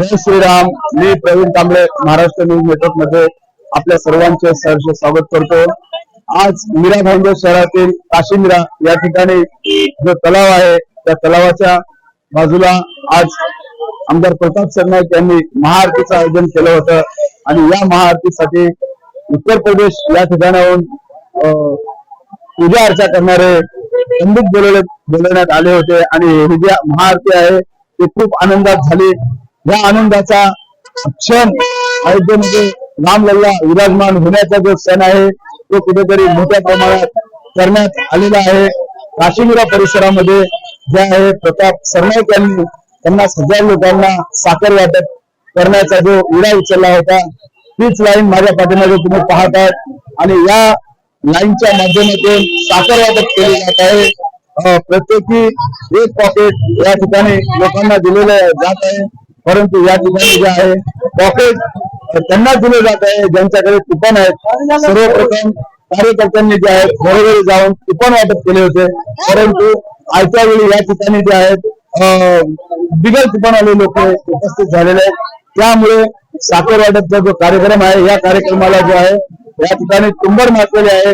जय श्रीराम. मी प्रवीण कांबळे महाराष्ट्र न्यूज नेटवर्कमध्ये आपल्या सर्वांचे सहर्ष स्वागत करतो. आज मीरा भांडव शहरातील काशीमीरा या ठिकाणी जो तलाव आहे त्या तलावाच्या बाजूला आज आमदार प्रताप सरनाईक यांनी महाआरतीचं आयोजन केलं होतं. आणि या महाआरतीसाठी उत्तर प्रदेश या ठिकाणाहून अं, पूजा अर्चा करणारे पंडित बोलवले बोलवण्यात आले होते. आणि ही जी महाआरती आहे ती खूप आनंदात झाली. या आनंदाचा क्षण अयोध्येमध्ये म्हणजे रामलल्ला विराजमान होण्याचा जो क्षण आहे तो कुठेतरी मोठ्या प्रमाणात करण्यात आलेला आहे. काश्मीरा परिसरामध्ये जे आहे प्रताप सरनाईक यांनी पन्नास हजार लोकांना साखर वाटप करण्याचा जो विडा उचलला होता तीच लाईन माझ्या पाठीमागे तुम्ही पाहतात आणि या लाईनच्या माध्यमातून साखर वाटप केले जात आहे. प्रत्येकी एक पॉकेट या ठिकाणी लोकांना दिलेलं जात आहे. परंतु या ठिकाणी जे आहे पॉकेट त्यांना दिले जात आहे ज्यांच्याकडे कुपन आहेत. सर्वप्रथम कार्यकर्त्यांनी जे आहेत घरोघरी जाऊन कुपन वाटप केले होते. परंतु आजच्या वेळी या ठिकाणी जे आहेत बिगर कुपनवाले लोक उपस्थित झालेले आहेत. त्यामुळे साखर वाटपचा जो कार्यक्रम आहे या कार्यक्रमाला जो आहे या ठिकाणी तुंबर मारलेले आहे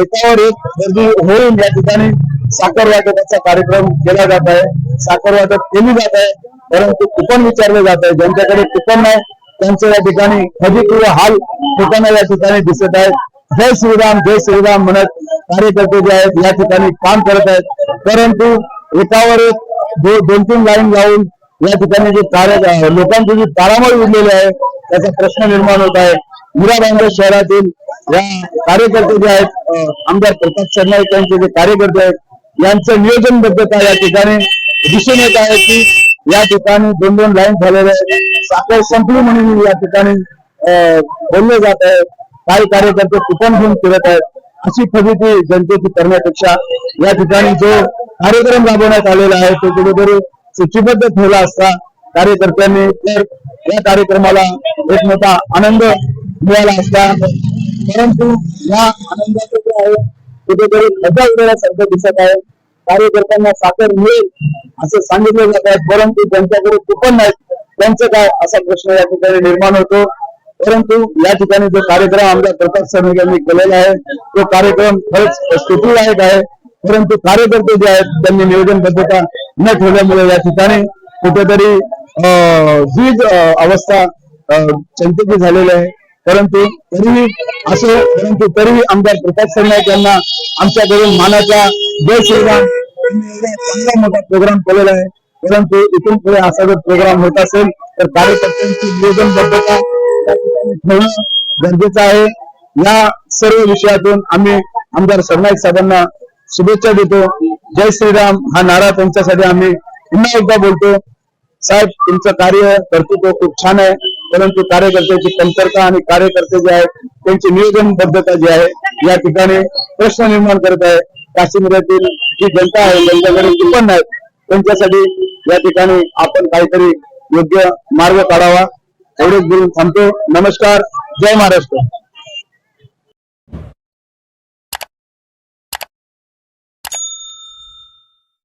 एकावर एक गर्दी होऊन या ठिकाणी साखर वाटपाचा कार्यक्रम केला जात आहे. साखर वाटप केली जात आहे. परंतु कुपन विचारले जात आहे. ज्यांच्याकडे कुपन नाही त्यांचे या ठिकाणी फजितीव हाल कुपन या ठिकाणी दिसत आहेत. जय श्रीराम जय श्रीराम म्हणत कार्यकर्ते जे आहेत या ठिकाणी काम करत आहेत. परंतु एकावर एक दोन तीन लाईन लावून या ठिकाणी जे कार्य लोकांची जी तारामळ उरलेली आहे त्याचा प्रश्न निर्माण होत आहे. मीराबांगर शहरातील या कार्यकर्ते जे आहेत आमदार प्रताप सरनाईक यांचे जे कार्यकर्ते आहेत यांचं नियोजनबद्धता या ठिकाणी दिसून येत आहे की या ठिकाणी दोन दोन लाईन झालेल्या आहेत. साखर संपली म्हणून या ठिकाणी बोलले जात आहे. काही कार्यकर्ते कुपन घेऊन फिरत आहेत. अशी फजिती जनतेची करण्यापेक्षा या ठिकाणी जो कार्यक्रम राबवण्यात आलेला आहे तो कुठेतरी सूचीबद्ध ठेवला असता कार्यकर्त्यांनी तर या कार्यक्रमाला एक मोठा आनंद मिळाला असता. परंतु या आनंदाचं जे आहे कुठेतरी मजा उडवण्यासारखं दिसत आहे. कार्यकर्त्यांना साखर मिळेल असं सांगितलं जात आहे. परंतु ज्यांच्याकडे कुपन नाहीत त्यांचं काय? असा प्रश्न या ठिकाणी निर्माण होतो. परंतु या ठिकाणी जो कार्यक्रम आमदार प्रताप सरनिक यांनी केलेला आहे तो कार्यक्रम खरंच स्तुतीदायक आहे परंतु कार्यकर्ते जे आहेत त्यांनी नियोजनबद्धता न ठेवल्यामुळे या ठिकाणी कुठेतरी अं, ही अवस्था चंतकी चिंतेची झालेली आहे. परंतु तरीही असो परंतु तरीही आमदार प्रताप सरनाईक यांना आमच्याकडून मानाचा जय श्रीराम. चांगला मोठा प्रोग्राम केलेला आहे. परंतु इथून पुढे असा जर प्रोग्राम होत असेल तर कार्यकर्त्यांची नियोजनबद्धता या ठिकाणी ठेवणं गरजेचं आहे. या सर्व विषयातून आम्ही आमदार सरनाईक साहेबांना शुभेच्छा देतो. जय श्रीराम. हा नारा त्यांच्यासाठी आम्ही पुन्हा एकदा बोलतो. साहेब तुमचं कार्य कर्तृत्व खूप छान आहे. परंतु कार्यकर्त्याची कमतरता आणि कार्यकर्ते जे आहेत त्यांची नियोजनबद्धता जी आहे या ठिकाणी प्रश्न निर्माण करत आहे. काश्मीरातील जी जनता आहे त्यांच्याकडे कुपन नाहीत त्यांच्यासाठी या ठिकाणी आपण काहीतरी योग्य मार्ग काढावा. एवढेच बोलून थांबतो. नमस्कार. जय महाराष्ट्र.